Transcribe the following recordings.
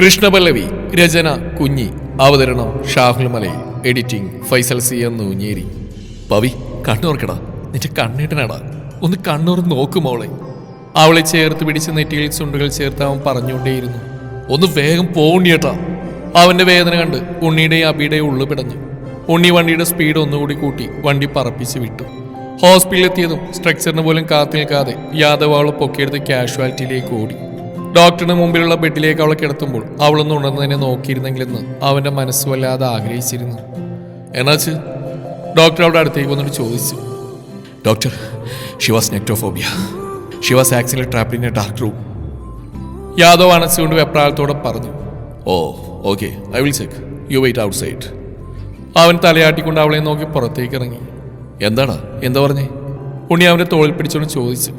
കൃഷ്ണപല്ലവി രചന കുഞ്ഞി അവതരണം ഷാഹുൽ മലയിൽ എഡിറ്റിംഗ് ഫൈസൽ സി എന്ന് നൂഞ്ഞേരി. പവി കണ്ണുറക്കടാ നിന്റെ കണ്ണീട്ടനാടാ ഒന്ന് കണ്ണൂർ നോക്ക് മോളെ. അവളെ ചേർത്ത് പിടിച്ച നെറ്റിയിൽ ചുണ്ടുകൾ ചേർത്ത് അവൻ പറഞ്ഞുകൊണ്ടേയിരുന്നു. ഒന്ന് വേഗം പോണിയേട്ടാ. അവന്റെ വേദന കണ്ട് ഉണ്ണിയുടെയും അബിയുടെയും ഉള്ളു പിടഞ്ഞു. ഉണ്ണി വണ്ടിയുടെ സ്പീഡ് ഒന്നുകൂടി കൂട്ടി വണ്ടി പറപ്പിച്ച് വിട്ടു. ഹോസ്പിറ്റലിലെത്തിയതും സ്ട്രക്ചറിന് പോലും കാത്തു നിൽക്കാതെ യാദവ് അവളെ പൊക്കിയെടുത്ത് കാഷ്വാലിറ്റിയിലേക്ക് ഓടി. ഡോക്ടറിന് മുമ്പിലുള്ള ബെഡിലേക്ക് അവളെ കിടത്തുമ്പോൾ അവളൊന്ന് ഉണർന്നതിനെ നോക്കിയിരുന്നെങ്കിലെന്ന് അവന്റെ മനസ്സ് വല്ലാതെ ആഗ്രഹിച്ചിരുന്നു. എന്നാച്ച് ഡോക്ടർ അവളുടെ അടുത്തേക്ക് വന്നിട്ട് ചോദിച്ചു. Doctor Shivas nyctophobia Shivas accidentally trapped in a dark room Yadav അണച്ചുകൊണ്ട് വെപ്രാളത്തോടെ പറഞ്ഞു. ഓ okay I will check you wait outside അവൻ തലയാട്ടിക്കൊണ്ട് അവളെ നോക്കി പുറത്തേക്ക് ഇറങ്ങി. എന്താണ്? എന്താ പറഞ്ഞേ? ഉണ്ണി അവന്റെ തോളിൽ പിടിച്ചോണ്ട് ചോദിച്ചു.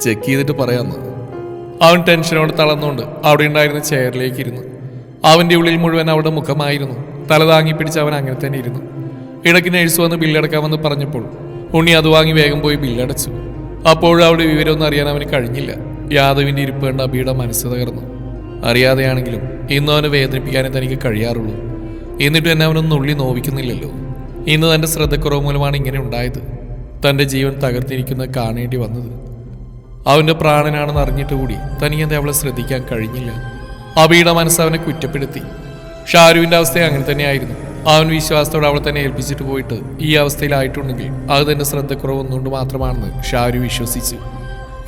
ചെക്ക് ചെയ്തിട്ട് പറയാമെന്ന് അവൻ ടെൻഷനോട് തളർന്നുകൊണ്ട് അവിടെ ഉണ്ടായിരുന്ന ചെയറിലേക്ക് ഇരുന്നു. അവന്റെ ഉള്ളിൽ മുഴുവൻ അവിടെ മുഖമായിരുന്നു. തല താങ്ങി പിടിച്ച് അവൻ അങ്ങനെ തന്നെ ഇരുന്നു. ഇടയ്ക്ക് നേഴ്സ് വന്ന് ബില്ലടക്കാമെന്ന് പറഞ്ഞപ്പോൾ ഉണ്ണി അത് വാങ്ങി വേഗം പോയി ബില്ലടച്ചു അപ്പോഴും അവിടെ വിവരമൊന്നും അറിയാൻ അവന് കഴിഞ്ഞില്ല. യാദവിന്റെ ഇരിപ്പ് കണ്ട് അബിയുടെ മനസ്സ് തകർന്നു. അറിയാതെയാണെങ്കിലും ഇന്ന് അവനെ വേദനിപ്പിക്കാനേ തനിക്ക് കഴിയാറുള്ളൂ. എന്നിട്ടും എന്നെ അവനൊന്നും ഉള്ളി നോവിക്കുന്നില്ലല്ലോ. ഇന്ന് തന്റെ ശ്രദ്ധക്കുറവ് മൂലമാണ് ഇങ്ങനെ ഉണ്ടായത്. തന്റെ ജീവൻ തകർത്തിരിക്കുന്നത് കാണേണ്ടി വന്നത്. അവന്റെ പ്രാണനാണെന്ന് അറിഞ്ഞിട്ട് കൂടി തനിക്കെന്താ അവളെ ശ്രദ്ധിക്കാൻ കഴിഞ്ഞില്ല. അബിയുടെ മനസ്സ് അവനെ കുറ്റപ്പെടുത്തി. ഷാരുവിന്റെ അവസ്ഥ അങ്ങനെ തന്നെയായിരുന്നു. അവൻ വിശ്വാസത്തോടെ അവളെ തന്നെ ഏൽപ്പിച്ചിട്ട് പോയിട്ട് ഈ അവസ്ഥയിലായിട്ടുണ്ടെങ്കിൽ അത് തന്നെ ശ്രദ്ധക്കുറവ് ഒന്നുകൊണ്ട് മാത്രമാണെന്ന് ഷാരു വിശ്വസിച്ചു.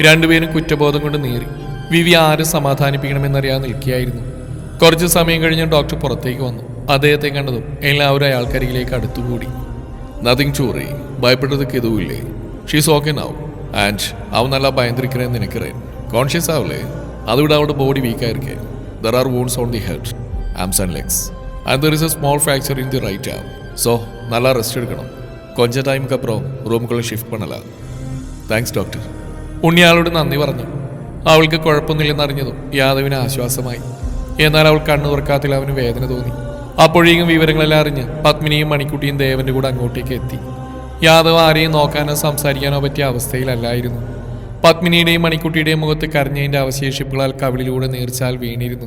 രണ്ടുപേരും കുറ്റബോധം കൊണ്ട് നേറി. വിവി ആരെ സമാധാനിപ്പിക്കണമെന്നറിയാതെ നിൽക്കുകയായിരുന്നു. കുറച്ച് സമയം കഴിഞ്ഞ് ഡോക്ടർ പുറത്തേക്ക് വന്നു. അദ്ദേഹത്തെ കണ്ടതും എല്ലാവരും അയാൾക്കരികിലേക്ക് അടുത്തുകൂടി. നത്തിങ് ചൂറി ഭയപ്പെട്ടത് ഇതുമില്ലേ ഷീസ് ഓക്കെ നാവും ആൻഡ് അവൻ നല്ല ഭയന്നിരിക്കണേന്ന് നിനക്കറിയാം കോൺഷ്യസ് ആവില്ലേ? അതുവിടെ അവളുടെ body വീക്കായിരിക്കേ there are wounds on the head arms and legs and there is a small fracture in the right arm so നല്ല റെസ്റ്റ് എടുക്കണം. കൊഞ്ച ടൈമുക്ക് അപ്പുറം റൂമുകളിൽ ഷിഫ്റ്റ് പണല. താങ്ക്സ് ഡോക്ടർ ഉണ്ണിയാളോട് നന്ദി പറഞ്ഞു. അവൾക്ക് കുഴപ്പമൊന്നുമില്ലെന്ന് അറിഞ്ഞതും യാദവിന് ആശ്വാസമായി. എന്നാൽ അവൾ കണ്ണു തുറക്കാത്തിൽ അവന് വേദന തോന്നി. അപ്പോഴേക്കും വിവരങ്ങളെല്ലാം അറിഞ്ഞ് പത്മിനിയും മണിക്കുട്ടിയും ദേവന്റെ കൂടെ അങ്ങോട്ടേക്ക് എത്തി. യാദവ് ആരെയും നോക്കാനോ സംസാരിക്കാനോ പറ്റിയ അവസ്ഥയിലല്ലായിരുന്നു. പത്മിനിയുടെയും മണിക്കുട്ടിയുടെയും മുഖത്ത് കരഞ്ഞതിന്റെ അവശേഷിപ്പുകളാൽ കവിളിലൂടെ നീർച്ചാൽ വീണിരുന്നു.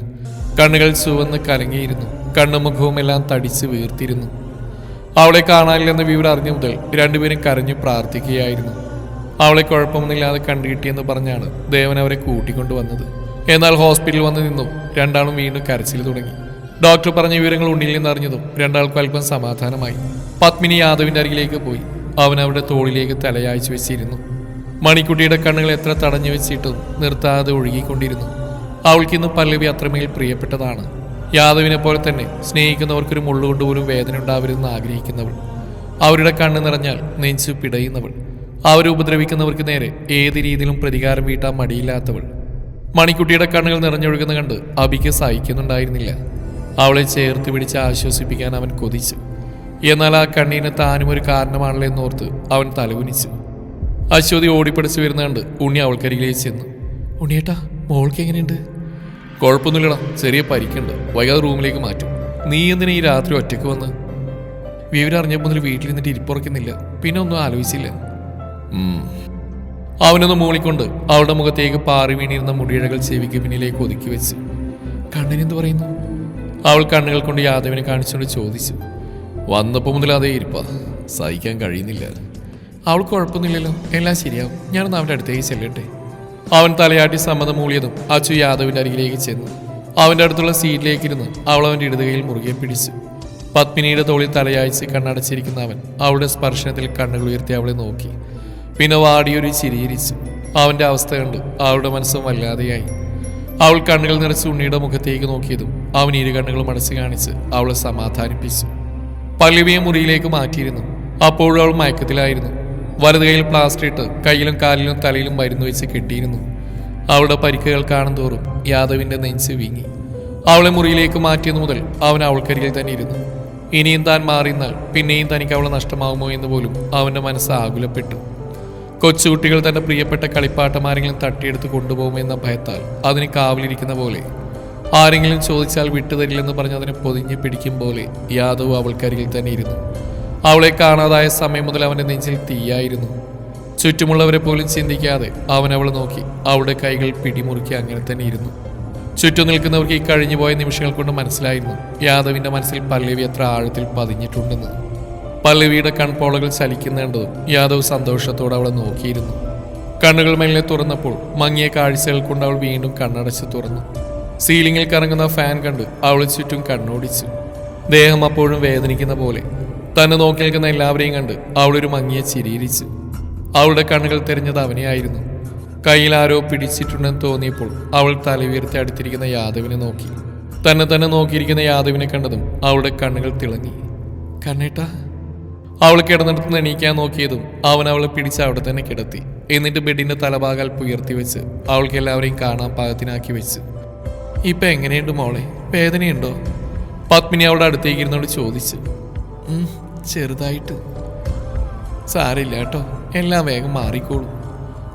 കണ്ണുകൾ ചുവന്ന് കലങ്ങിയിരുന്നു. കണ്ണുമുഖവും എല്ലാം തടിച്ച് വീർത്തിരുന്നു. അവളെ കാണാനില്ലെന്ന വിവരം അറിഞ്ഞ മുതൽ രണ്ടുപേരും കരഞ്ഞു പ്രാർത്ഥിക്കുകയായിരുന്നു. അവളെ കുഴപ്പമൊന്നുമില്ലാതെ കണ്ടുകിട്ടിയെന്ന് പറഞ്ഞാണ് ദേവൻ അവരെ കൂട്ടിക്കൊണ്ടുവന്നത്. എന്നാൽ ഹോസ്പിറ്റലിൽ വന്ന് നിന്നു രണ്ടാളും വീണ്ടും കരച്ചിൽ തുടങ്ങി. ഡോക്ടർ പറഞ്ഞ വിവരങ്ങൾ ഉണ്ണിൽ നിന്ന് അറിഞ്ഞതും രണ്ടാൾക്കും അല്പം സമാധാനമായി. പത്മിനി യാദവിന്റെ അരികിലേക്ക് പോയി. അവൻ അവരുടെ തോളിലേക്ക് തലയാഴ്ച വെച്ചിരുന്നു. മണിക്കുട്ടിയുടെ കണ്ണുകൾ എത്ര തടഞ്ഞു വെച്ചിട്ടും നിർത്താതെ ഒഴുകിക്കൊണ്ടിരുന്നു. അവൾക്കിന്ന് പല്ലവി അത്രമേൽ പ്രിയപ്പെട്ടതാണ്. യാദവിനെ പോലെ തന്നെ സ്നേഹിക്കുന്നവർക്കൊരു മുള്ളുകൊണ്ട് പോലും വേദന ഉണ്ടാവരുതെന്ന് ആഗ്രഹിക്കുന്നവൾ. അവരുടെ കണ്ണ് നിറഞ്ഞാൽ നെഞ്ചു പിടയുന്നവൾ. അവരെ ഉപദ്രവിക്കുന്നവർക്ക് നേരെ ഏത് രീതിയിലും പ്രതികാരം വീട്ടാൻ മടിയില്ലാത്തവൾ. മണിക്കുട്ടിയുടെ കണ്ണുകൾ നിറഞ്ഞൊഴുകുന്ന കണ്ട് അബിക്ക് സഹിക്കുന്നുണ്ടായിരുന്നില്ല. അവളെ ചേർത്ത് പിടിച്ച് ആശ്വസിപ്പിക്കാൻ അവൻ കൊതിച്ചു. എന്നാൽ ആ കണ്ണീന് താനും ഒരു കാരണമാണല്ലോ എന്നോർത്ത് അവൻ തലകുനിച്ചു അശ്വതി ഓടിപ്പടിച്ച് വരുന്ന കണ്ട് ഉണ്ണി അവൾക്കരികിലേക്ക് ചെന്നു. ഉണ്ണിയേട്ടാ മോൾക്ക് എങ്ങനെയുണ്ട്? കുഴപ്പമൊന്നുമില്ലടാ ചെറിയ പരിക്കുണ്ട്. വൈകാതെ റൂമിലേക്ക് മാറ്റും. നീ എന്തിനാ ഈ രാത്രി ഒറ്റയ്ക്ക് വന്ന്? വിവരം അറിഞ്ഞപ്പോൾ മുതൽ നിന്നിട്ട് ഇരിപ്പുറക്കുന്നില്ല. പിന്നെ ഒന്നും ആലോചിച്ചില്ല. അവനൊന്ന് മൂളിക്കൊണ്ട് അവളുടെ മുഖത്തേക്ക് പാറി വീണിരുന്ന മുടിയിഴകൾ ചെവിക്ക് പിന്നിലേക്ക് ഒതുക്കി വെച്ചു. കണ്ണിനെന്ത് പറയുന്നു? അവൾ കണ്ണുകൾ കൊണ്ട് യാദവിനെ കാണിച്ചുകൊണ്ട് ചോദിച്ചു. വന്നപ്പോൾ മുതൽ അതേ ഇരിപ്പാ. സഹിക്കാൻ കഴിയുന്നില്ല. അവൾക്ക് കുഴപ്പമൊന്നുമില്ലല്ലോ. എല്ലാം ശരിയാവും. ഞാനൊന്ന് അവന്റെ അടുത്തേക്ക് ചെല്ലട്ടെ. അവൻ തലയാട്ടി സമ്മതം മൂളിയതും അച്ചു യാദവിന്റെ അരികിലേക്ക് ചെന്നു. അവന്റെ അടുത്തുള്ള സീറ്റിലേക്ക് ഇരുന്ന് അവൾ അവന്റെ ഇടതുകയിൽ മുറുകെ പിടിച്ചു. പത്മിനിയുടെ തോളിൽ തലയാഴ്ച കണ്ണടച്ചിരിക്കുന്ന അവൻ അവളുടെ സ്പർശനത്തിൽ കണ്ണുകൾ ഉയർത്തി അവളെ നോക്കി. പിന്നെ വാടിയൊരു ചിരിയിരിച്ചു അവന്റെ അവസ്ഥ കണ്ട് അവളുടെ മനസ്സും വല്ലാതെയായി. അവൾ കണ്ണുകൾ നിറച്ച് ഉണ്ണിയുടെ മുഖത്തേക്ക് നോക്കിയതും അവൻ ഇരു കണ്ണുകളും അടച്ചു കാണിച്ച് അവളെ സമാധാനിപ്പിച്ചു. പല്ലവിയെ മുറിയിലേക്ക് മാറ്റിയിരുന്നു. അപ്പോഴും അവൾ മയക്കത്തിലായിരുന്നു. വലത് കൈയിൽ പ്ലാസ്റ്റർ ഇട്ട് കയ്യിലും കാലിലും തലയിലും മരുന്ന് വെച്ച് കെട്ടിയിരുന്നു. അവളുടെ പരിക്കുകൾ കാണും തോറും യാദവിന്റെ നെഞ്ച് വീങ്ങി. അവളെ മുറിയിലേക്ക് മാറ്റിയത് മുതൽ അവൻ അവൾക്കരികിൽ തന്നെ ഇരുന്നു. ഇനിയും താൻ മാറിയെന്നാൽ പിന്നെയും തനിക്ക് അവളെ നഷ്ടമാകുമോ എന്ന് പോലും അവന്റെ മനസ്സ് ആകുലപ്പെട്ടു. കൊച്ചുകുട്ടികൾ തന്റെ പ്രിയപ്പെട്ട കളിപ്പാട്ടമാരെങ്കിലും തട്ടിയെടുത്ത് കൊണ്ടുപോകുമെന്ന ഭയത്താൽ അതിന് കാവലിരിക്കുന്ന പോലെ ആരെങ്കിലും ചോദിച്ചാൽ വിട്ടുതരില്ലെന്ന് പറഞ്ഞ് അതിനെ പൊതിഞ്ഞ് പിടിക്കും പോലെ യാദവ് അവൾക്കരികിൽ തന്നെ ഇരുന്നു. അവളെ കാണാതായ സമയം മുതൽ അവന്റെ നെഞ്ചിൽ തീയായിരുന്നു. ചുറ്റുമുള്ളവരെ പോലും ചിന്തിക്കാതെ അവൻ അവളെ നോക്കി അവളുടെ കൈകൾ പിടിമുറുക്കി അങ്ങനെ തന്നെ ഇരുന്നു. ചുറ്റും നിൽക്കുന്നവർക്ക് ഈ കഴിഞ്ഞു പോയ നിമിഷങ്ങൾ കൊണ്ട് മനസ്സിലായിരുന്നു യാദവിന്റെ മനസ്സിൽ പല്ലവി എത്ര ആഴത്തിൽ പതിഞ്ഞിട്ടുണ്ടെന്ന്. പല്ലവിയുടെ കൺപോളകൾ ചലിക്കുന്നുണ്ടതും യാദവ് സന്തോഷത്തോടെ അവളെ നോക്കിയിരുന്നു. കണ്ണുകൾ മെല്ലെ തുറന്നപ്പോൾ മങ്ങിയ കാഴ്ചകൾ കൊണ്ട് അവൾ വീണ്ടും കണ്ണടച്ച് തുറന്നു. സീലിംഗിൽ കറങ്ങുന്ന ഫാൻ കണ്ട് അവൾ ചുറ്റും കണ്ണോടിച്ചു. ദേഹം അപ്പോഴും വേദനിക്കുന്ന പോലെ. തന്നെ നോക്കി നിൽക്കുന്ന എല്ലാവരെയും കണ്ട് അവളൊരു മങ്ങിയ ചിരിയിരിച്ചു അവളുടെ കണ്ണുകൾ തെരഞ്ഞത് അവനെയായിരുന്നു. കയ്യിൽ ആരോ പിടിച്ചിട്ടുണ്ടെന്ന് തോന്നിയപ്പോൾ അവൾ തല ഉയർത്തി അടുത്തിരിക്കുന്ന യാദവിനെ നോക്കി. തന്നെ തന്നെ നോക്കിയിരിക്കുന്ന യാദവിനെ കണ്ടതും അവളുടെ കണ്ണുകൾ തിളങ്ങി. കണ്ണേട്ട. അവൾ കിടന്നിടത്ത് എണീക്കാൻ നോക്കിയതും അവൻ അവളെ പിടിച്ച് അവിടെ തന്നെ കിടത്തി. എന്നിട്ട് ബെഡിന്റെ തലഭാഗാൽ പുയർത്തി വെച്ച് അവൾക്ക് എല്ലാവരെയും കാണാൻ പാകത്തിനാക്കി വെച്ച്. ഇപ്പൊ എങ്ങനെയുണ്ട് മോളെ? വേദനയുണ്ടോ? പത്മിനി അവളുടെ അടുത്തേക്ക് ഇരുന്നോട് ചോദിച്ചു. ചെറുതായിട്ട്. സാരില്ല കേട്ടോ. എല്ലാം വേഗം മാറിക്കോളും.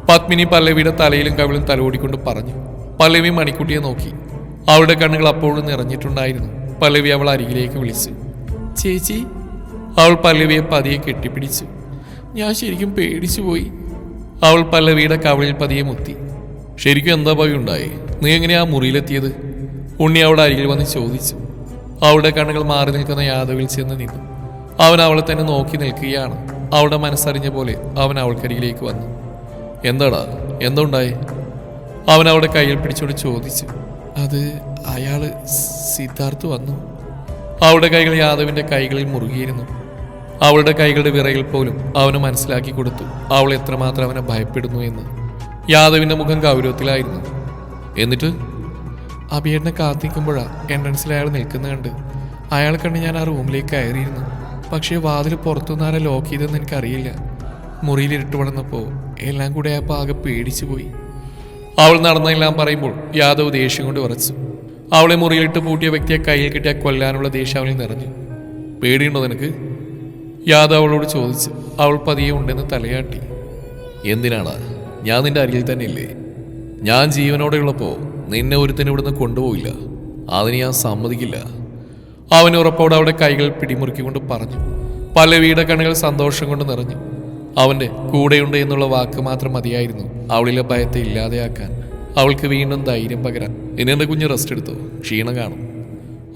പത്മിനി പല്ലവിയുടെ തലയിലും കവിളും തലോടിക്കൊണ്ട് പറഞ്ഞു. പല്ലവി മണിക്കുട്ടിയെ നോക്കി. അവളുടെ കണ്ണുകൾ അപ്പോഴും നിറഞ്ഞിട്ടുണ്ടായിരുന്നു. പല്ലവി അവൾ അരികിലേക്ക് വിളിച്ചു. ചേച്ചി അവൾ പല്ലവിയെ പതിയെ കെട്ടിപ്പിടിച്ചു. ഞാൻ ശരിക്കും പേടിച്ചു പോയി അവൾ പല്ലവിയുടെ കവളിൽ പതിയെ മുത്തി. ശരിക്കും എന്താ ഭയം ഉണ്ടായി? നീ എങ്ങനെയാ മുറിയിലെത്തിയത്? ഉണ്ണി അവളുടെ അരികിൽ വന്ന് ചോദിച്ചു. അവളുടെ കണ്ണുകൾ മാറി നിൽക്കുന്ന യാദവിൽ ചെന്ന് നിന്നു. അവൻ അവളെ തന്നെ നോക്കി നിൽക്കുകയാണ്. അവളുടെ മനസ്സറിഞ്ഞ പോലെ അവൻ അവൾക്കരികിലേക്ക് വന്നു. എന്താടാ? എന്തുണ്ടായി? അവൻ അവളുടെ കയ്യിൽ പിടിച്ചോട് ചോദിച്ചു. അത് അയാൾ സിദ്ധാർത്ഥ് വന്നു. അവളുടെ കൈകൾ യാദവിന്റെ കൈകളിൽ മുറുകിയിരുന്നു. അവളുടെ കൈകളുടെ വിറയിൽ പോലും അവന് മനസ്സിലാക്കി കൊടുത്തു. അവൾ എത്രമാത്രം അവനെ ഭയപ്പെടുന്നു എന്ന്. യാദവിന്റെ മുഖം ഗൗരവത്തിലായിരുന്നു. എന്നിട്ട് അഭിയേട്ടനെ കാത്തിക്കുമ്പോഴാ എൻട്രൻസിൽ അയാൾ നിൽക്കുന്ന കണ്ട്. അയാൾ കണ്ട് ഞാൻ ആ റൂമിലേക്ക് കയറിയിരുന്നു. പക്ഷേ വാതിൽ പുറത്തുനിന്ന് ആരെ ലോക്ക് ചെയ്തെന്ന് എനിക്കറിയില്ല. മുറിയിൽ ഇരുട്ട് വളർന്നപ്പോൾ എല്ലാം കൂടെ അപ്പോൾ ആകെ പേടിച്ചു പോയി. അവൾ നടന്നെല്ലാം പറയുമ്പോൾ യാദവ് ദേഷ്യം കൊണ്ട് ഉറച്ചു അവളെ മുറിയിലിട്ട് പൂട്ടിയ വ്യക്തിയെ കയ്യിൽ കിട്ടിയ കൊല്ലാനുള്ള ദേഷ്യം അവളിൽ നിറഞ്ഞു. പേടിയുണ്ടോ നിനക്ക്? യാദവ് അവളോട് ചോദിച്ചു അവൾ പതിയെ ഉണ്ടെന്ന് തലയാട്ടി. എന്തിനാണ്? ഞാൻ നിന്റെ അരികിൽ തന്നെ ഇല്ലേ ഞാൻ ജീവനോടെ ഉള്ളപ്പോൾ നിന്നെ ഒരുത്തൻ ഇവിടുന്ന് കൊണ്ടുപോയില്ല. അതിന് ഞാൻ സമ്മതിക്കില്ല. അവൻ ഉറപ്പോടെ അവിടെ കൈകൾ പിടിമുറുക്കിക്കൊണ്ട് പറഞ്ഞു. പല്ലവിയുടെ കണ്ണുകൾ സന്തോഷം കൊണ്ട് നിറഞ്ഞു. അവന്റെ കൂടെയുണ്ട് എന്നുള്ള വാക്ക് മാത്രം മതിയായിരുന്നു അവളിലെ ഭയത്തെ ഇല്ലാതെയാക്കാൻ. അവൾക്ക് വീണ്ടും ധൈര്യം പകരാൻ. ഇനി എന്റെ കുഞ്ഞ് റെസ്റ്റ് എടുത്തു? ക്ഷീണം കാണും.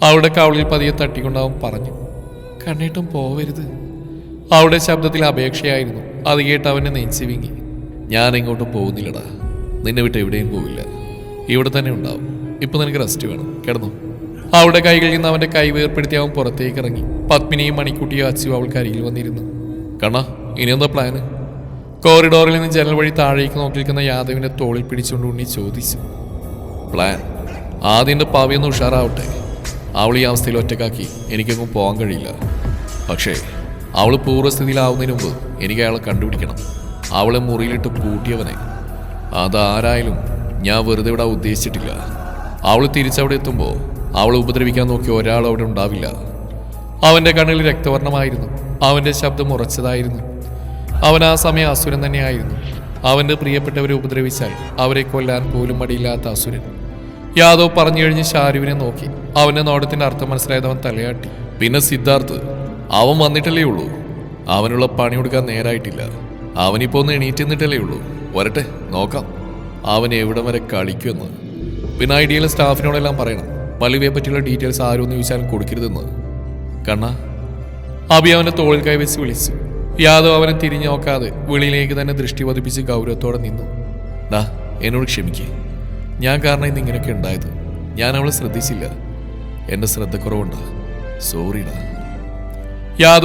അവളുടെ കവളിൽ പതിയെ തട്ടിക്കൊണ്ട് അവൻ പറഞ്ഞു. കണ്ണീട്ടും പോവരുത്. അവളുടെ ശബ്ദത്തിൽ അപേക്ഷയായിരുന്നു. അത് കേട്ട് അവനെ നെഞ്ചി വിങ്ങി. ഞാൻ എങ്ങോട്ടും പോകുന്നില്ലടാ. നിന്നെ വിട്ട് എവിടെയും പോവില്ല. ഇവിടെ തന്നെ ഉണ്ടാവും. ഇപ്പൊ നിനക്ക് റെസ്റ്റ് വേണം. കിടന്നു. അവളുടെ കൈകളിൽ നിന്ന് അവന്റെ കൈ വേർപ്പെടുത്തി അവൻ പുറത്തേക്ക് ഇറങ്ങി. പത്മിനിയും മണിക്കുട്ടിയും അച്ചു അവൾക്ക് അരികിൽ വന്നിരുന്നു. കണ്ണ ഇനി എന്താ പ്ലാന് കോറിഡോറിൽ നിന്ന് ജനൽ വഴി താഴേക്ക് നോക്കി നിൽക്കുന്ന യാദവിന്റെ തോളിൽ പിടിച്ചുകൊണ്ട് ഉണ്ണി ചോദിച്ചു. പ്ലാൻ ആദ്യം പാവിയൊന്ന് ഉഷാറാവട്ടെ. അവൾ ഈ അവസ്ഥയിൽ ഒറ്റക്കാക്കി എനിക്കൊന്നും പോകാൻ കഴിയില്ല. പക്ഷേ അവൾ പൂർവസ്ഥിതിയിലാവുന്നതിന് മുമ്പ് എനിക്ക് അയാളെ കണ്ടുപിടിക്കണം. അവളെ മുറിയിലിട്ട് പൂട്ടിയവനെ. അതാരായാലും ഞാൻ വെറുതെ ഇവിടെ ഉദ്ദേശിച്ചിട്ടില്ല. അവൾ തിരിച്ചവിടെ എത്തുമ്പോൾ അവളെ ഉപദ്രവിക്കാൻ നോക്കിയ ഒരാൾ അവിടെ ഉണ്ടാവില്ല. അവന്റെ കണ്ണിൽ രക്തവർണമായിരുന്നു. അവന്റെ ശബ്ദം ഉറച്ചതായിരുന്നു. അവൻ ആ സമയം അസുരൻ തന്നെയായിരുന്നു. അവന്റെ പ്രിയപ്പെട്ടവരെ ഉപദ്രവിച്ചാൽ അവരെ കൊല്ലാൻ പോലും മടിയില്ലാത്ത അസുരൻ. യാദവ് പറഞ്ഞു കഴിഞ്ഞ് ഷാരുവിനെ നോക്കി. അവന്റെ നോട്ടത്തിന്റെ അർത്ഥം മനസ്സിലായതവൻ തലയാട്ടി. പിന്നെ സിദ്ധാർത്ഥ് അവൻ വന്നിട്ടല്ലേ ഉള്ളൂ? അവനുള്ള പണി കൊടുക്കാൻ നേരായിട്ടില്ല. അവനിപ്പോ ഒന്ന് എണീറ്റ് നിന്നിട്ടല്ലേ ഉള്ളൂ? വരട്ടെ നോക്കാം. അവനെ എവിടെ വരെ കളിക്കുമെന്ന്. പിന്നെ ഐഡിയയിലെ സ്റ്റാഫിനോടെല്ലാം പറയണം. മലുവിയെ പറ്റിയുള്ള ഡീറ്റെയിൽസ് ആരും ഒന്ന് ചോദിച്ചാലും കൊടുക്കരുതെന്ന്. കണ്ണ. അബി അവന്റെ തോളിൽ കൈവച്ച് വിളിച്ചു. യാദവ് അവനെ തിരിഞ്ഞു നോക്കാതെ വെളിയിലേക്ക് തന്നെ ദൃഷ്ടി പതിപ്പിച്ച് ഗൗരവത്തോടെ നിന്നു. ഡാ എന്നോട് ക്ഷമിക്കേ. ഞാൻ കാരണം ഇന്ന് ഇങ്ങനെയൊക്കെ ഉണ്ടായത്. ഞാൻ അവളെ ശ്രദ്ധിച്ചില്ല. എന്റെ ശ്രദ്ധക്കുറവുണ്ടാ സോറിടാ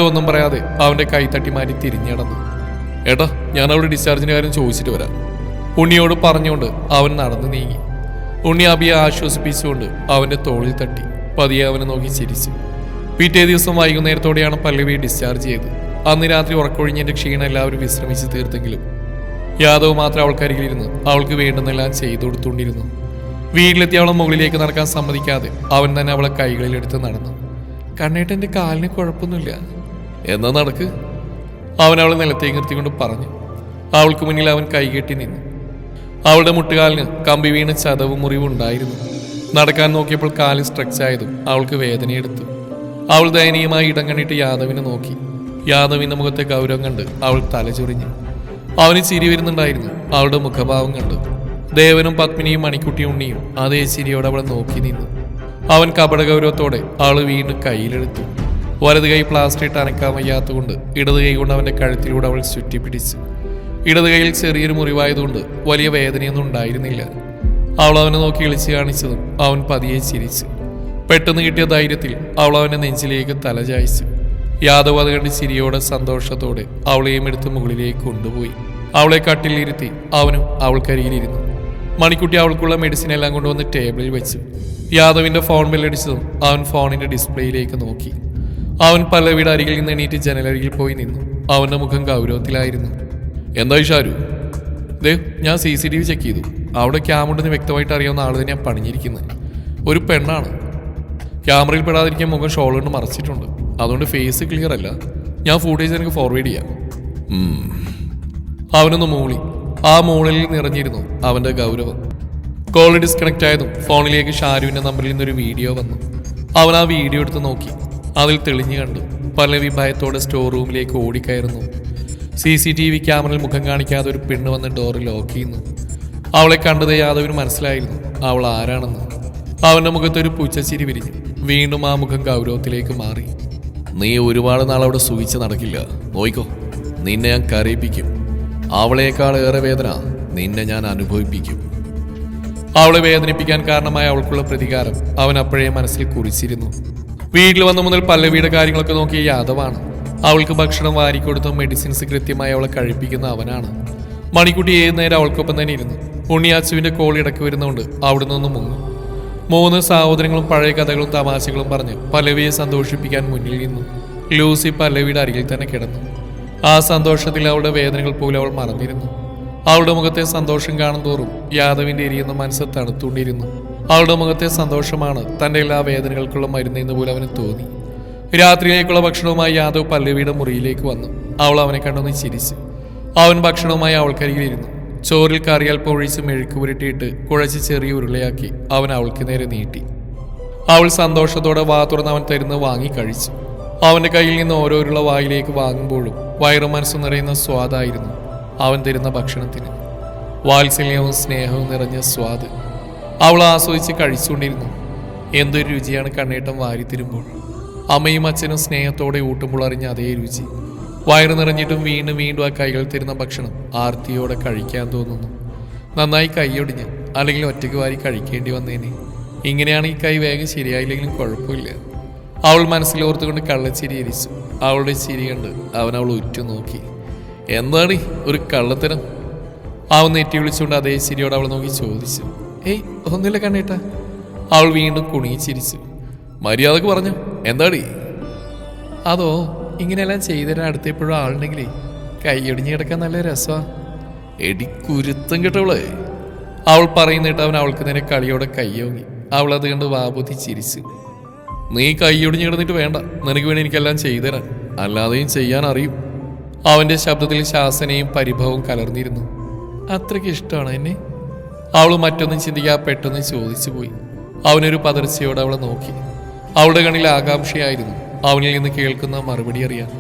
ഒന്നും പറയാതെ അവന്റെ കൈ തട്ടി മാറ്റി തിരിഞ്ഞടന്നു ഏട്ടാ ഞാൻ അവിടെ ഡിസ്ചാർജിന്റെ കാര്യം ചോദിച്ചിട്ട് വരാം. ഉണ്ണിയോട് പറഞ്ഞുകൊണ്ട് അവൻ നടന്നു നീങ്ങി. ഉണ്ണി അബിയെ ആശ്വസിപ്പിച്ചുകൊണ്ട് അവന്റെ തോളിൽ തട്ടി. പതിയെ അവനെ നോക്കി ചിരിച്ചു. പിറ്റേ ദിവസം വൈകുന്നേരത്തോടെയാണ് പല്ലവി ഡിസ്ചാർജ് ചെയ്തത് അന്ന് രാത്രി ഉറക്കൊഴിഞ്ഞതിന്റെ ക്ഷീണം എല്ലാവരും വിശ്രമിച്ച് തീർത്തെങ്കിലും യാദവ് മാത്രം അവൾക്കരികിലിരുന്ന് അവൾക്ക് വേണ്ടുന്നെല്ലാം ചെയ്തു കൊടുത്തുകൊണ്ടിരുന്നു. വീട്ടിലെത്തി അവളെ മുകളിലേക്ക് നടക്കാൻ സമ്മതിക്കാതെ അവൻ തന്നെ അവളെ കൈകളിലെടുത്ത് നടന്നു. കണ്ണേട്ടന്റെ കാലിന് കുഴപ്പമൊന്നുമില്ല. എന്നാ നടക്ക്. അവൻ അവളെ നിലത്തേക്ക് നിർത്തിക്കൊണ്ട് പറഞ്ഞു. അവൾക്ക് മുന്നിൽ അവൻ കൈകെട്ടി നിന്നു. അവളുടെ മുട്ടുകാലിന് കമ്പി വീണ ചതവും മുറിവും ഉണ്ടായിരുന്നു. നടക്കാൻ നോക്കിയപ്പോൾ കാൽ സ്ട്രെച്ച് ആയതും അവൾക്ക് വേദനയെടുത്തു. അവൾ ദയനീയമായി ഇടം കണ്ടിട്ട് യാദവിനെ നോക്കി. യാദവിന്റെ മുഖത്തെ ഗൗരവം കണ്ട് അവൾ തലചൊറിഞ്ഞു അവന് ചിരി വരുന്നുണ്ടായിരുന്നു. അവളുടെ മുഖഭാവം കണ്ടു. ദേവനും പത്മിനിയും മണിക്കുട്ടിയും ഉണ്ണിയും അതേ ചിരിയോടെ അവളെ നോക്കി നിന്നു. അവൻ കപടഗൗരവത്തോടെ അവൾ വീണ്ടും കയ്യിലെടുത്തു. വലത് കൈ പ്ലാസ്റ്റർ ഇട്ട് അനക്കാൻ വയ്യാത്തതുകൊണ്ട് ഇടത് കൈ കൊണ്ട് അവന്റെ കഴുത്തിലൂടെ അവൾ ചുറ്റിപ്പിടിച്ചു. ഇടത് കൈയിൽ ചെറിയൊരു മുറിവായതുകൊണ്ട് വലിയ വേദനയൊന്നും ഉണ്ടായിരുന്നില്ല. അവൾ അവനെ നോക്കി ഇളിച്ചു കാണിച്ചതും അവൻ പതിയെ ചിരിച്ചു. പെട്ടെന്ന് കിട്ടിയ ധൈര്യത്തിൽ അവൾ അവന്റെ നെഞ്ചിലേക്ക് തലചായിച്ചു യാദവ് അത് കണ്ട് ചിരിയോടെ സന്തോഷത്തോടെ അവളെയും എടുത്ത് മുകളിലേക്ക് കൊണ്ടുപോയി. അവളെ കട്ടിലിരുത്തി അവനും അവൾക്കരികിലിരുന്നു മണിക്കുട്ടി അവൾക്കുള്ള മെഡിസിൻ എല്ലാം കൊണ്ടുവന്ന് ടേബിളിൽ വെച്ചു. യാദവിന്റെ ഫോൺ ബില്ലടിച്ചതും അവൻ ഫോണിന്റെ ഡിസ്പ്ലേയിലേക്ക് നോക്കി. അവൻ പല്ലവിയുടെ അരികിൽ നിന്ന് എണീറ്റ് ജനലരികിൽ പോയി നിന്നു. അവന്റെ മുഖം ഗൗരവത്തിലായിരുന്നു. എന്താ ഷാരു ദേ ഞാൻ C C T V check ചെയ്തു. അവിടെ ക്യാമുണ്ടെന്ന് വ്യക്തമായിട്ട് അറിയാവുന്ന ആൾ തന്നെയാണ് പണിഞ്ഞിരിക്കുന്നത് ഒരു പെണ്ണാണ്. ക്യാമറയിൽ പെടാതിരിക്കാൻ മുഖം ഷോൾ കൊണ്ട് മറച്ചിട്ടുണ്ട്. അതുകൊണ്ട് ഫേസ് ക്ലിയർ അല്ല. ഞാൻ ഫൂട്ടേജ് എനിക്ക് ഫോർവേഡ് ചെയ്യാം. അവനൊന്ന് മൂളി. ആ മൂളിൽ നിറഞ്ഞിരുന്നു അവന്റെ ഗൗരവം. കോൾ ഡിസ്കണക്റ്റ് ആയതും ഫോണിലേക്ക് ഷാരുവിന്റെ നമ്പറിൽ നിന്നൊരു വീഡിയോ വന്നു. അവൻ ആ വീഡിയോ എടുത്ത് നോക്കി. അതിൽ തെളിഞ്ഞു കണ്ടു. പലരി ഭയത്തോടെ സ്റ്റോർ റൂമിലേക്ക് ഓടിക്കയറുന്നു. സി സി ടി വി ക്യാമറയിൽ മുഖം കാണിക്കാതെ ഒരു പെണ്ണ് വന്ന് ഡോർ ലോക്ക് ചെയ്യുന്നു. അവളെ കണ്ടത് യാദവിന് മനസ്സിലായിരുന്നു. അവൾ ആരാണെന്ന്. അവന്റെ മുഖത്തൊരു പൂച്ചച്ചിരി വിരിഞ്ഞു. വീണ്ടും ആ മുഖം ഗൗരവത്തിലേക്ക് മാറി. നീ ഒരുപാട് നാൾ അവിടെ സുഖിച്ച് നടക്കില്ല. നോയിക്കോ. നിന്നെ ഞാൻ കരയിപ്പിക്കും. അവളേക്കാൾ ഏറെ വേദന നിന്നെ ഞാൻ അനുഭവിപ്പിക്കും. അവളെ വേദനിപ്പിക്കാൻ കാരണമായ അവൾക്കുള്ള പ്രതികാരം അവൻ അപ്പോഴേ മനസ്സിൽ കുറിച്ചിരുന്നു. വീട്ടിൽ വന്ന മുതൽ പല്ലവിയുടെ കാര്യങ്ങളൊക്കെ നോക്കിയ യാദവാണ്. അവൾക്ക് ഭക്ഷണം വാരിക്കൊടുത്തും മെഡിസിൻസ് കൃത്യമായി അവളെ കഴിപ്പിക്കുന്ന അവനാണ്. മണിക്കുട്ടി ഏത് നേരം അവൾക്കൊപ്പം തന്നെ ഇരുന്നു. ഉണ്ണിയാച്ചുവിന്റെ കോൾ ഇടയ്ക്ക് വരുന്നതുകൊണ്ട് അവിടെ നിന്ന് മുങ്ങും. മൂന്ന് സഹോദരങ്ങളും പഴയ കഥകളും തമാശകളും പറഞ്ഞ് പല്ലവിയെ സന്തോഷിപ്പിക്കാൻ മുന്നിൽ നിന്നു. ലൂസി പല്ലവിയുടെ അരികിൽ തന്നെ കിടന്നു. ആ സന്തോഷത്തിൽ അവളുടെ വേദനകൾ പോലും അവൾ മറന്നിരുന്നു. അവളുടെ മുഖത്തെ സന്തോഷം കാണും തോറും യാദവിന്റെ എരിയുന്ന മനസ്സ് തണുത്തുകൊണ്ടിരുന്നു. അവളുടെ മുഖത്തെ സന്തോഷമാണ് തന്റെ എല്ലാ വേദനകൾക്കുള്ള മരുന്നെന്ന് പോലും അവന് തോന്നി. രാത്രിയിലേക്കുള്ള ഭക്ഷണവുമായി യാദവ് പല്ലവിയുടെ മുറിയിലേക്ക് വന്നു. അവൾ അവനെ കണ്ടൊന്ന് ചിരിച്ചു. അവൻ ഭക്ഷണവുമായി അവൾക്കരികിലിരുന്നു. ചോറിൽ കറിയാൽ പൊഴിച്ച് മെഴുക്ക് പുരട്ടിയിട്ട് കുഴച്ച് ചെറിയ ഉരുളയാക്കി അവൻ അവൾക്ക് നേരെ നീട്ടി. അവൾ സന്തോഷത്തോടെ വാ തുറന്ന് അവൻ തരുന്ന് വാങ്ങി കഴിച്ചു. അവന്റെ കയ്യിൽ നിന്ന് ഓരോരുള്ള വായിലേക്ക് വാങ്ങുമ്പോഴും വയറു മനസ്സ് നിറയുന്ന സ്വാദായിരുന്നു അവൻ തരുന്ന ഭക്ഷണത്തിന്. വാത്സല്യവും സ്നേഹവും നിറഞ്ഞ സ്വാദ്. അവൾ ആസ്വദിച്ച് കഴിച്ചുകൊണ്ടിരുന്നു. എന്തൊരു രുചിയാണ് കണ്ണേട്ടം വാരിത്തിരുമ്പോൾ അമ്മയും അച്ഛനും സ്നേഹത്തോടെ ഊട്ടുമ്പോൾ അറിഞ്ഞ അതേ രുചി. വയറ് നിറഞ്ഞിട്ടും വീണ്ടും വീണ്ടും ആ കൈകൾ തരുന്ന ഭക്ഷണം ആർത്തിയോടെ കഴിക്കാൻ തോന്നുന്നു. നന്നായി കൈയൊടിഞ്ഞ് അല്ലെങ്കിൽ ഒറ്റയ്ക്ക് വാരി കഴിക്കേണ്ടി വന്നേനെ. ഇങ്ങനെയാണ് ഈ കൈ വേഗം ശരിയായില്ലെങ്കിലും കുഴപ്പമില്ല. അവൾ മനസ്സിലോർത്തുകൊണ്ട് കള്ളച്ചിരി എരിച്ചു. അവളുടെ ചിരി കണ്ട് അവൻ അവൾ ഉറ്റുനോക്കി. എന്താണ് ഒരു കള്ളത്തരം? അവൻ നെറ്റി വിളിച്ചുകൊണ്ട് അതേ ചിരിയോട് അവൾ നോക്കി ചോദിച്ചു. ഏയ് ഒന്നുമില്ല കണ്ണേട്ട. അവൾ വീണ്ടും കുണുങ്ങി ചിരിച്ചു. മര്യാദയ്ക്ക് പറഞ്ഞു എന്താടി? അതോ ഇങ്ങനെയെല്ലാം ചെയ്തരാൻ അടുത്തെപ്പോഴും ആളുണ്ടെങ്കിലേ കൈയൊടിഞ്ഞ് കിടക്കാൻ നല്ല രസമാ. എടി കുരുത്തം കേട്ടവളെ. അവൾ പറയുന്നിട്ട് അവൻ അവൾക്ക് നേരെ കളിയോടെ കയ്യോങ്ങി അവൾ അത് കണ്ട് വാബുദ്ധി ചിരിച്ചു. നീ കൈയൊടിഞ്ഞ് കിടന്നിട്ട് വേണ്ട നിനക്ക് വേണ്ടി എനിക്കെല്ലാം ചെയ്തുതരാൻ. അല്ലാതെയും ചെയ്യാൻ അറിയും. അവന്റെ ശബ്ദത്തിൽ ശാസനയും പരിഭവവും കലർന്നിരുന്നു. അത്രയ്ക്ക് ഇഷ്ടമാണ് എന്നെ? അവൾ മറ്റൊന്നും ചിന്തിക്കാ പെട്ടെന്ന് ചോദിച്ചു പോയി. അവനൊരു പതർച്ചയോടെ അവളെ നോക്കി. അവളുടെ കണ്ണിൽ ആകാംക്ഷയായിരുന്നു. അവനിൽ നിന്ന് കേൾക്കുന്ന മറുപടി അറിയാൻ.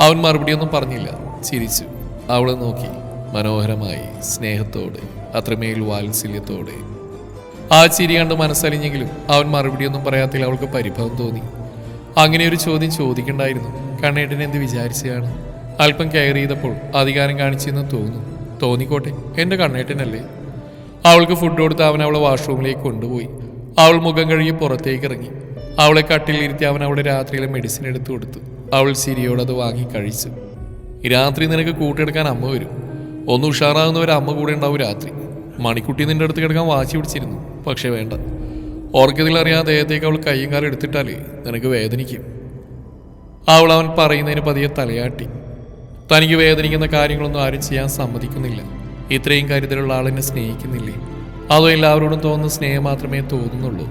അവൻ മറുപടിയൊന്നും പറഞ്ഞില്ല. ചിരിച്ചു. അവളെ നോക്കി. മനോഹരമായി സ്നേഹത്തോടെ അത്രമേൽ വാത്സല്യത്തോടെ. ആ ചിരി കണ്ട് മനസ്സലിഞ്ഞെങ്കിലും അവൻ മറുപടിയൊന്നും പറയാത്തിൽ അവൾക്ക് പരിഭവം തോന്നി. അങ്ങനെ ഒരു ചോദ്യം ചോദിക്കണ്ടായിരുന്നു. കണ്ണേട്ടൻ എന്ത് വിചാരിച്ചതാണ്? അല്പം കെയർ ചെയ്തപ്പോൾ അധികാരം കാണിച്ചെന്ന് തോന്നുന്നു തോന്നിക്കോട്ടെ എന്റെ കണ്ണേട്ടനല്ലേ? അവൾക്ക് ഫുഡ് കൊടുത്ത് അവൻ അവളെ വാഷ്റൂമിലേക്ക് കൊണ്ടുപോയി. അവൾ മുഖം കഴുകി പുറത്തേക്ക് ഇറങ്ങി. അവളെ കട്ടിലിരുത്തി അവൻ അവളെ രാത്രിയിലെ മെഡിസിൻ എടുത്തു കൊടുത്തു. അവൾ ചിരിയോടെ അത് വാങ്ങി കഴിച്ചു. രാത്രി നിനക്ക് കൂട്ടെടുക്കാൻ അമ്മ വരും. ഒന്ന് ഉഷാറാകുന്ന ഒരു അമ്മ കൂടെ ഉണ്ടാവും രാത്രി. മണിക്കുട്ടി നിന്റെ അടുത്ത് കിടക്കാൻ വാശി പിടിച്ചിരുന്നു. പക്ഷേ വേണ്ട. ഓർക്കതിൽ അറിയാതെ അവൾ കൈയും കാലം എടുത്തിട്ടാലേ നിനക്ക് വേദനിക്കും. അവൾ അവൻ പറയുന്നതിന് പതിയെ തലയാട്ടി. തനിക്ക് വേദനിക്കുന്ന കാര്യങ്ങളൊന്നും ആരും ചെയ്യാൻ സമ്മതിക്കുന്നില്ല. ഇത്രയും കരുതലുള്ള ആളിനെ സ്നേഹിക്കുന്നില്ലേ? അതോ എല്ലാവരോടും തോന്നുന്ന സ്നേഹം മാത്രമേ തോന്നുന്നുള്ളൂ?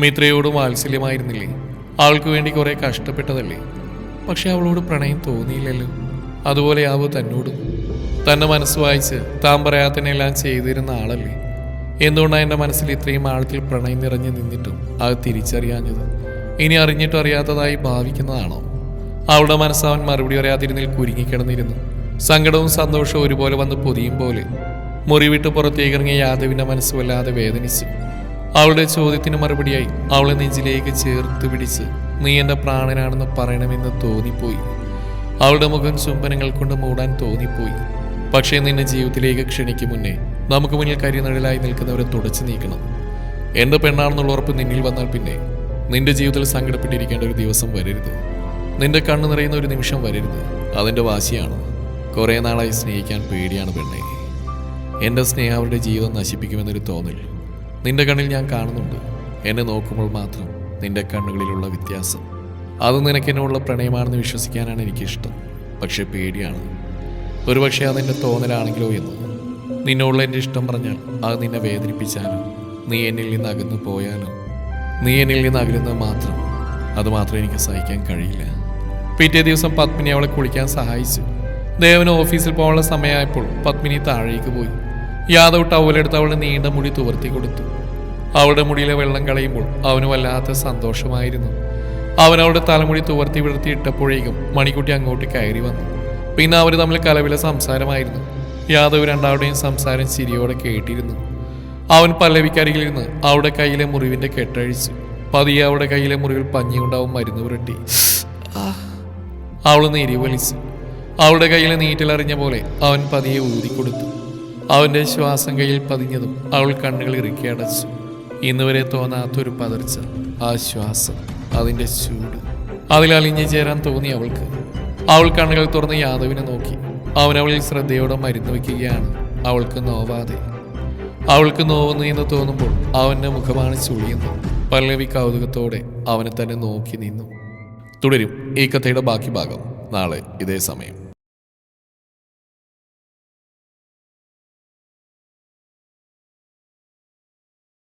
മിത്രയോടും വാത്സല്യമായിരുന്നില്ലേ? അവൾക്ക് വേണ്ടി കുറെ കഷ്ടപ്പെട്ടതല്ലേ? പക്ഷെ അവളോട് പ്രണയം തോന്നിയില്ലല്ലോ. അതുപോലെ ആവോ തന്നോടും? തന്നെ മനസ്സ് വായിച്ച് താൻ പറയാത്തന്നെല്ലാം ചെയ്തിരുന്ന ആളല്ലേ? എന്തുകൊണ്ടാണ് എന്റെ മനസ്സിൽ ഇത്രയും ആഴത്തിൽ പ്രണയം നിറഞ്ഞു നിന്നിട്ടും അത് തിരിച്ചറിയാഞ്ഞത്? ഇനി അറിഞ്ഞിട്ടറിയാത്തതായി ഭാവിക്കുന്നതാണോ? അവളുടെ മനസ്സ് അവൻ മറുപടി പറയാതിരുന്നിൽ കുരുങ്ങിക്കിടന്നിരുന്നു. സങ്കടവും സന്തോഷവും ഒരുപോലെ വന്ന് പൊതിയും പോലെ. മുറി വിട്ട് പുറത്തേക്കിറങ്ങിയ യാദവിന്റെ മനസ്സ് വല്ലാതെ വേദനിച്ചു. അവളുടെ ചോദ്യത്തിന് മറുപടിയായി അവളെ നെഞ്ചിലേക്ക് ചേർത്ത് പിടിച്ച് നീ എന്റെ പ്രാണനാണെന്ന് പറയണമെന്ന് തോന്നിപ്പോയി. അവളുടെ മുഖം ചുംബനങ്ങൾ കൊണ്ട് മൂടാൻ തോന്നിപ്പോയി. പക്ഷേ നിന്നെ ജീവിതത്തിലേക്ക് ക്ഷണിക്കും മുന്നേ നമുക്ക് മുന്നിൽ കരിനടലായി നിൽക്കുന്നവരെ തുടച്ചു നീക്കണം. എന്റെ പെണ്ണാണെന്നുള്ള ഉറപ്പ് നിന്നിൽ വന്നാൽ പിന്നെ നിന്റെ ജീവിതത്തിൽ സങ്കടപ്പെട്ടിരിക്കേണ്ട ഒരു ദിവസം വരരുത്. നിന്റെ കണ്ണു നിറയുന്ന ഒരു നിമിഷം വരരുത്. അതിന്റെ വാശിയാണ്. കുറേ നാളായി സ്നേഹിക്കാൻ പേടിയാണ് പെണ്ണെ. എന്റെ സ്നേഹം അവരുടെ ജീവിതം നശിപ്പിക്കുമെന്നൊരു തോന്നൽ. നിന്റെ കണ്ണിൽ ഞാൻ കാണുന്നുണ്ട്. എന്നെ നോക്കുമ്പോൾ മാത്രം നിന്റെ കണ്ണുകളിലുള്ള വ്യത്യാസം. അത് നിനക്ക് എന്നോടുള്ള പ്രണയമാണെന്ന് വിശ്വസിക്കാനാണ് എനിക്കിഷ്ടം. പക്ഷെ പേടിയാണ്. ഒരുപക്ഷെ അതെന്റെ തോന്നലാണെങ്കിലോ എന്ന്. നിന്നോടുള്ള എന്റെ ഇഷ്ടം പറഞ്ഞാൽ അത് നിന്നെ വേദനിപ്പിച്ചാലോ നീ എന്നിൽ നിന്ന് അകന്നു പോയാലോ നീ എന്നിൽ നിന്ന് അകലുന്നത് മാത്രം. അതുമാത്രം എനിക്ക് സഹിക്കാൻ കഴിയില്ല. പിറ്റേ ദിവസം പത്മിനി അവളെ കുളിക്കാൻ സഹായിച്ചു. ദേവന് ഓഫീസിൽ പോകാനുള്ള സമയമായപ്പോൾ പത്മിനി താഴേക്ക് പോയി. യാദവ് ടവലെടുത്ത് അവളുടെ നീണ്ട മുടി തുവർത്തി കൊടുത്തു. അവളുടെ മുടിയിലെ വെള്ളം കളയുമ്പോൾ അവന് വല്ലാത്ത സന്തോഷമായിരുന്നു. അവൻ അവളുടെ തലമുടി തുവർത്തി വിടർത്തി ഇട്ടപ്പോഴേക്കും മണിക്കുട്ടി അങ്ങോട്ട് കയറി വന്നു. പിന്നെ അവർ തമ്മിൽ കലവിലെ സംസാരമായിരുന്നു. യാദവ് രണ്ടാളുടെയും സംസാരം ചിരിയോടെ കേട്ടിരുന്നു. അവൻ പല്ലവിക്കരികിലിരുന്ന് അവളുടെ കയ്യിലെ മുറിവിന്റെ കെട്ടഴിച്ചു. പതിയെ അവളുടെ കയ്യിലെ മുറിവിൽ പഞ്ഞിയുണ്ടാവും മരുന്ന് പുരട്ടി. അവൾ നെരിവലിച്ചു. അവളുടെ കയ്യിലെ നീറ്റിലറിഞ്ഞ പോലെ അവൻ പതിയെ ഊതിക്കൊടുത്തു. അവന്റെ ശ്വാസം കയ്യിൽ പതിഞ്ഞതും അവൾ കണ്ണുകൾ ഇറുക്കി അടച്ചു. ഇന്നുവരെ തോന്നാത്തൊരു പതർച്ച ആ ശ്വാസം അതിന്റെ ചൂട്. അതിൽ അലിഞ്ഞു ചേരാൻ തോന്നി അവൾക്ക്. അവൾ കണ്ണുകൾ തുറന്ന് യാദവിനെ നോക്കി. അവൻ അവളിൽ ശ്രദ്ധയോടെ മരുന്ന് വയ്ക്കുകയാണ്. അവൾക്ക് നോവാതെ. അവൾക്ക് നോവുന്നു എന്ന് തോന്നുമ്പോൾ അവന്റെ മുഖമാണ് ചുളിയുന്നത്. പല്ലവി കൗതുകത്തോടെ അവനെ തന്നെ നോക്കി നിന്നു. തുടരും ഈ കഥയുടെ ബാക്കി ഭാഗം. നാളെ ഇതേ സമയം.